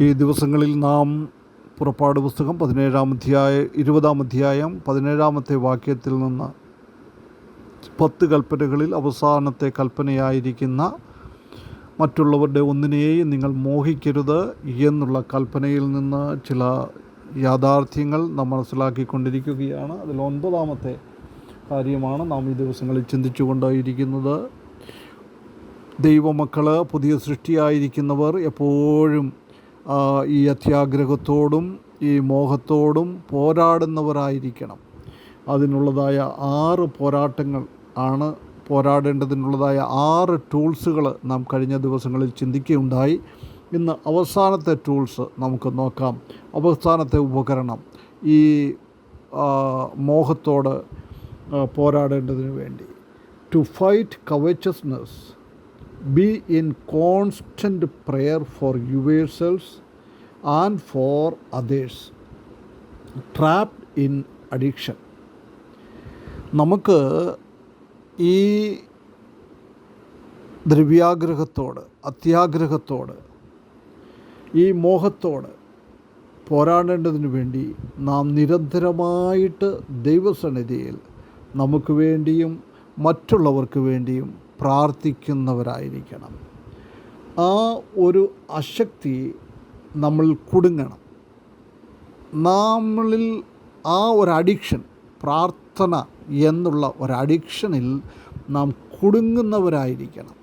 ഈ ദിവസങ്ങളിൽ നാം പുറപ്പാട് പുസ്തകം പതിനേഴാം അധ്യായ ഇരുപതാം അധ്യായം പതിനേഴാമത്തെ വാക്യത്തിൽ നിന്ന് പത്ത് കൽപ്പനകളിൽ അവസാനത്തെ കൽപ്പനയായിരിക്കുന്ന മറ്റുള്ളവരുടെ ഒന്നിനെയും നിങ്ങൾ മോഹിക്കരുത് എന്നുള്ള കൽപ്പനയിൽ നിന്ന് ചില യാഥാർത്ഥ്യങ്ങൾ നാം മനസ്സിലാക്കിക്കൊണ്ടിരിക്കുകയാണ്. അതിൽ ഒൻപതാമത്തെ കാര്യമാണ് നാം ഈ ദിവസങ്ങളിൽ ചിന്തിച്ചു കൊണ്ടായിരിക്കുന്നത് ദൈവമക്കൾ പുതിയ സൃഷ്ടിയായിരിക്കുന്നവർ എപ്പോഴും ഈ അത്യാഗ്രഹത്തോടും ഈ മോഹത്തോടും പോരാടുന്നവരായിരിക്കണം. അതിനുള്ളതായ ആറ് പോരാട്ടങ്ങൾ ആണ് പോരാടേണ്ടതിനുള്ളതായ ആറ് ടൂൾസുകൾ നാം കഴിഞ്ഞ ദിവസങ്ങളിൽ ചിന്തിക്കുകയുണ്ടായി. ഇന്ന് അവസാനത്തെ ടൂൾസ് നമുക്ക് നോക്കാം. അവസാനത്തെ ഉപകരണം ഈ മോഹത്തോട് പോരാടേണ്ടതിന് വേണ്ടി. To fight covetousness be in constant prayer for yourselves and for others trapped in addiction നമുക്ക് ഈ ദ്രവ്യാഗ്രഹത്തോട് അത്യാഗ്രഹത്തോട് ഈ മോഹത്തോട് പോരാടേണ്ടതിന് വേണ്ടി നാം നിരന്തരമായിട്ട് ദൈവസന്നിധിയിൽ നമുക്ക് വേണ്ടിയും മറ്റുള്ളവർക്ക് വേണ്ടിയും പ്രാർത്ഥിക്കുന്നവരായിരിക്കണം. ആ ഒരു അശക്തി നമ്മൾ കുടുങ്ങണം. നമ്മളിൽ ആ ഒരു അഡിക്ഷൻ പ്രാർത്ഥന എന്നുള്ള ഒരു അഡിക്ഷനിൽ നാം കുടുങ്ങുന്നവരായിരിക്കണം.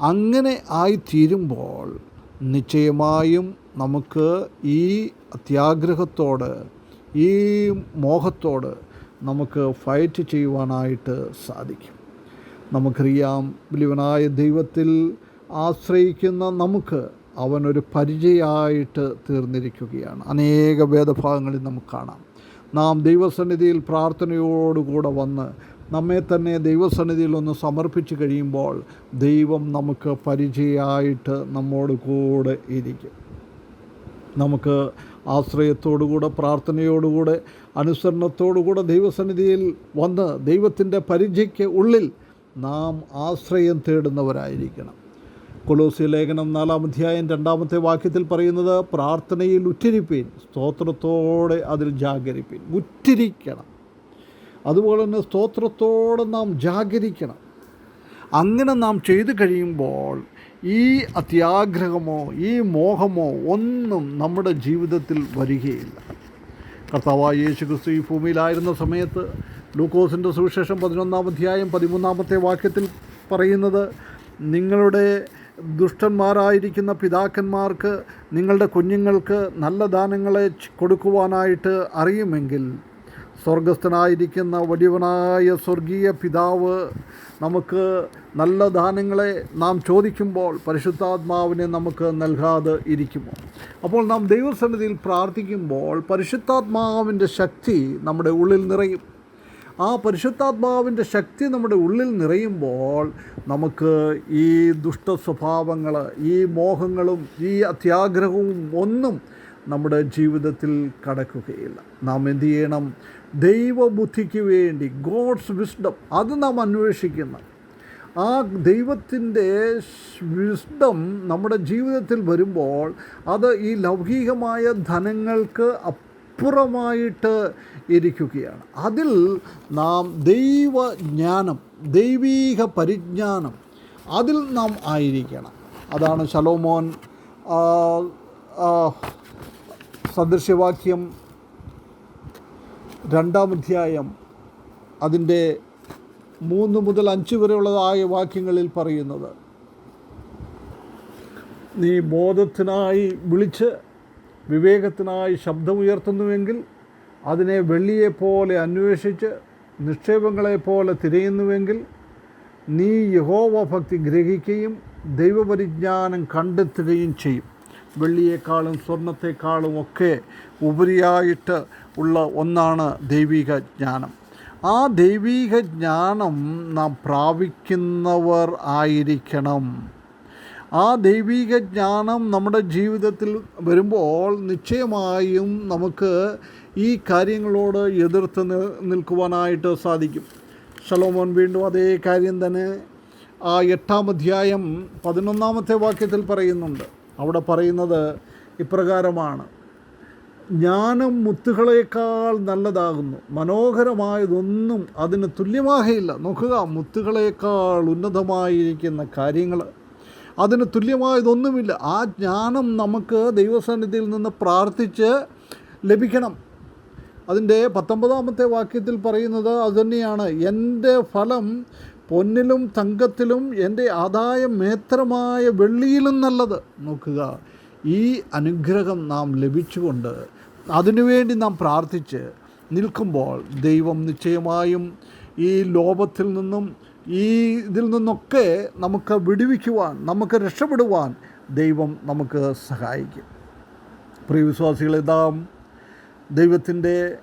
അങ്ങനെ ആയിത്തീരുമ്പോൾ നിശ്ചയമായും നമുക്ക് ഈ അത്യാഗ്രഹത്തോട് ഈ മോഹത്തോട് നമുക്ക് ഫൈറ്റ് ചെയ്യുവാനായിട്ട് സാധിക്കും. നമുക്കറിയാം ബലിവനായ ദൈവത്തിൽ ആശ്രയിക്കുന്ന നമുക്ക് അവനൊരു പരിചയമായിട്ട് തീർന്നിരിക്കുകയാണ്. അനേക വേദഭാഗങ്ങളിൽ നമുക്ക് കാണാം. നാം ദൈവസന്നിധിയിൽ പ്രാർത്ഥനയോടുകൂടെ വന്ന് നമ്മെ തന്നെ ദൈവസന്നിധിയിൽ ഒന്ന് സമർപ്പിച്ച് കഴിയുമ്പോൾ ദൈവം നമുക്ക് പരിചയമായിട്ട് നമ്മോട് കൂടെ ഇരിക്കും. നമുക്ക് ആശ്രയത്തോടുകൂടെ പ്രാർത്ഥനയോടുകൂടെ അനുസരണത്തോടുകൂടെ ദൈവസന്നിധിയിൽ വന്ന് ദൈവത്തിന്റെ പരിചയ്ക്ക് ഉള്ളിൽ നാം ആശ്രയം തേടുന്നവരായിരിക്കണം. കൊളോസി ലേഖനം നാലാം അധ്യായം രണ്ടാമത്തെ വാക്യത്തിൽ പറയുന്നത് പ്രാർത്ഥനയിൽ ഉറ്റിരിപ്പീൻ സ്തോത്രത്തോടെ അതിൽ ജാഗരിപ്പീൻ. ഉറ്റിരിക്കണം. അതുപോലെ തന്നെ സ്തോത്രത്തോടെ നാം ജാഗരിക്കണം. അങ്ങനെ നാം ചെയ്തു കഴിയുമ്പോൾ ഈ അത്യാഗ്രഹമോ ഈ മോഹമോ ഒന്നും നമ്മുടെ ജീവിതത്തിൽ വരികയില്ല. കർത്താവായ യേശു ക്രിസ്തു ഈ ഭൂമിയിലായിരുന്ന സമയത്ത് ലൂക്കോസിന്റെ സുവിശേഷം പതിനൊന്നാം അധ്യായം പതിമൂന്നാമത്തെ വാക്യത്തിൽ പറയുന്നത് നിങ്ങളുടെ ദുഷ്ടന്മാരായിരിക്കുന്ന പിതാക്കന്മാർക്ക് നിങ്ങളുടെ കുഞ്ഞുങ്ങൾക്ക് നല്ല ദാനങ്ങളെ കൊടുക്കുവാനായിട്ട് അറിയുമെങ്കിൽ സ്വർഗസ്ഥനായിരിക്കുന്ന വലിയവനായ സ്വർഗീയ പിതാവ് നമുക്ക് നല്ല ദാനങ്ങളെ നാം ചോദിക്കുമ്പോൾ പരിശുദ്ധാത്മാവിനെ നമുക്ക് നൽകാതെ ഇരിക്കുമോ? അപ്പോൾ നാം ദൈവസന്നിധിയിൽ പ്രാർത്ഥിക്കുമ്പോൾ പരിശുദ്ധാത്മാവിന്റെ ശക്തി നമ്മുടെ ഉള്ളിൽ നിറയും. ആ പരിശുദ്ധാത്മാവിന്റെ ശക്തി നമ്മുടെ ഉള്ളിൽ നിറയുമ്പോൾ നമുക്ക് ഈ ദുഷ്ട സ്വഭാവങ്ങൾ ഈ മോഹങ്ങളും ഈ അത്യാഗ്രഹവും ഒന്നും നമ്മുടെ ജീവിതത്തിൽ കടക്കുകയില്ല. നാം എന്തു ചെയ്യണം? ദൈവബുദ്ധിക്ക് വേണ്ടി ഗോഡ്സ് വിസ്ഡം അത് നാം അന്വേഷിക്കണം. ആ ദൈവത്തിന്റെ വിസ്ഡം നമ്മുടെ ജീവിതത്തിൽ വരുമ്പോൾ അത് ഈ ലൗകികമായ ധനങ്ങൾക്ക് അപ്പുറമായിട്ട് ഇരിക്കുകയാണ്. അതിൽ നാം ദൈവജ്ഞാനം ദൈവീക പരിജ്ഞാനം അതിൽ നാം ആയിരിക്കണം. അതാണ് ശലോമോൻ സദൃശ്യവാക്യം രണ്ടാം അധ്യായം അതിന്റെ മൂന്ന് മുതൽ അഞ്ച് വരെയുള്ളതായ വാക്യങ്ങളിൽ പറയുന്നത്. നീ ബോധത്തിനായി വിളിച്ച് വിവേകത്തിനായി ശബ്ദമുയർത്തുന്നുവെങ്കിൽ അതിനെ വെള്ളിയെപ്പോലെ അന്വേഷിച്ച് നിക്ഷേപങ്ങളെപ്പോലെ തിരയുന്നുവെങ്കിൽ നീ യഹോവ ഭക്തി ഗ്രഹിക്കുകയും ദൈവപരിജ്ഞാനം കണ്ടെത്തുകയും ചെയ്യും. വെള്ളിയേക്കാളും സ്വർണത്തെക്കാളും ഒക്കെ ഉപരിയായിട്ട് ഉള്ള ഒന്നാണ് ദൈവിക ജ്ഞാനം. ആ ദൈവിക ജ്ഞാനം നാം പ്രാപിക്കുന്നവർ ആയിരിക്കണം. ആ ദൈവിക ജ്ഞാനം നമ്മുടെ ജീവിതത്തിൽ വരുമ്പോൾ നിശ്ചയമായും നമുക്ക് ഈ കാര്യങ്ങളോട് എതിർത്ത് നിൽക്കുവാനായിട്ട് സാധിക്കും. ശലോമോൻ വീണ്ടും അതേ കാര്യം തന്നെ ആ എട്ടാം അധ്യായം പതിനൊന്നാമത്തെ വാക്യത്തിൽ പറയുന്നുണ്ട്. അവിടെ പറയുന്നത് ഇപ്രകാരമാണ്. ജ്ഞാനം മുത്തുകളേക്കാൾ നല്ലതാകുന്നു. മനോഹരമായതൊന്നും അതിന് തുല്യമാകയില്ല. നോക്കുക മുത്തുകളേക്കാൾ ഉന്നതമായിരിക്കുന്ന കാര്യങ്ങൾ അതിന് തുല്യമായതൊന്നുമില്ല. ആ ജ്ഞാനം നമുക്ക് ദൈവസന്നിധിയിൽ നിന്ന് പ്രാർത്ഥിച്ച് ലഭിക്കണം. അതിന്റെ പത്തൊമ്പതാമത്തെ വാക്യത്തിൽ പറയുന്നത് അതുതന്നെയാണ് എന്റെ ഫലം പൊന്നിലും തങ്കത്തിലും എന്റെ ആദായം മേത്രമായ വെള്ളിയിലും നല്ലത്. നോക്കുക. ഈ അനുഗ്രഹം നാം ലഭിച്ചുകൊണ്ട് അതിനുവേണ്ടി നാം പ്രാർത്ഥിച്ച് നിൽക്കുമ്പോൾ ദൈവം നിശ്ചയമായും ഈ ലോപത്തിൽ നിന്നും ഈ ഇതിൽ നിന്നൊക്കെ നമുക്ക് വിടുവിക്കുവാൻ നമുക്ക് രക്ഷപ്പെടുവാൻ ദൈവം നമുക്ക് സഹായിക്കും. പ്രിയവിശ്വാസികളെ നാം ദൈവത്തിന്റെ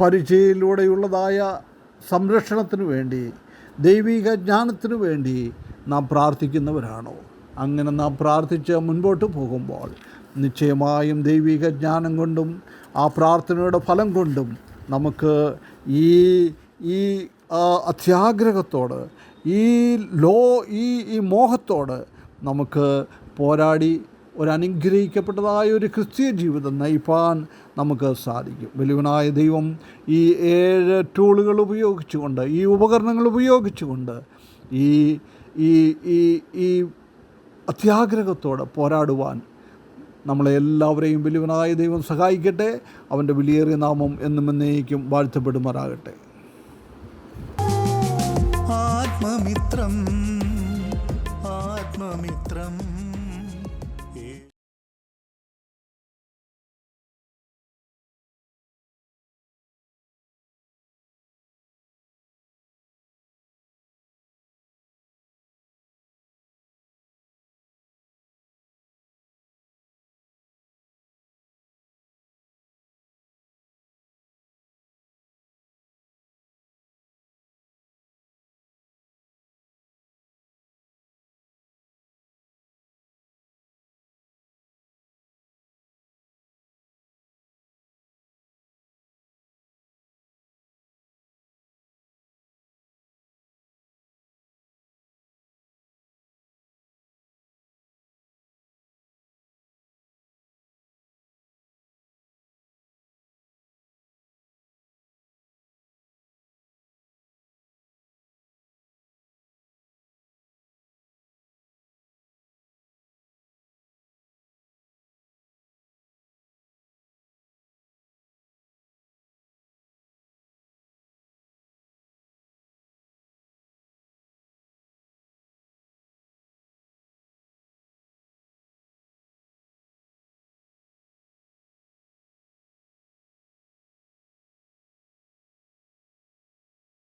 പരിചയയിലൂടെയുള്ളതായ സംരക്ഷണത്തിനു വേണ്ടി ദൈവിക ജ്ഞാനത്തിനു വേണ്ടി നാം പ്രാർത്ഥിക്കുന്നവരാണോ? അങ്ങനെ നാം പ്രാർത്ഥിച്ച് മുൻപോട്ട് പോകുമ്പോൾ നിശ്ചയമായും ദൈവിക ജ്ഞാനം കൊണ്ടും ആ പ്രാർത്ഥനയുടെ ഫലം കൊണ്ടും നമുക്ക് ഈ ഈ അത്യാഗ്രഹത്തോട് ഈ ലോ ഈ ഈ മോഹത്തോട് നമുക്ക് പോരാടി ഒരു ഒരു ക്രിസ്തീയ ജീവിതം നയിപ്പാൻ നമുക്ക് സാധിക്കും. വലിയവനായ ദൈവം ഈ ഏഴ് ടൂളുകൾ ഉപയോഗിച്ചുകൊണ്ട് ഈ ഉപകരണങ്ങൾ ഉപയോഗിച്ചുകൊണ്ട് ഈ ഈ ഈ ഈ അത്യാഗ്രഹത്തോടെ പോരാടുവാൻ നമ്മളെ എല്ലാവരെയും വലിയവനായ ദൈവം സഹായിക്കട്ടെ. അവന്റെ വിലയേറിയ നാമം എന്നും എന്നേക്കും വാഴ്ത്തപ്പെടുമാറാകട്ടെ. ആത്മമിത്രം ആത്മമിത്രം.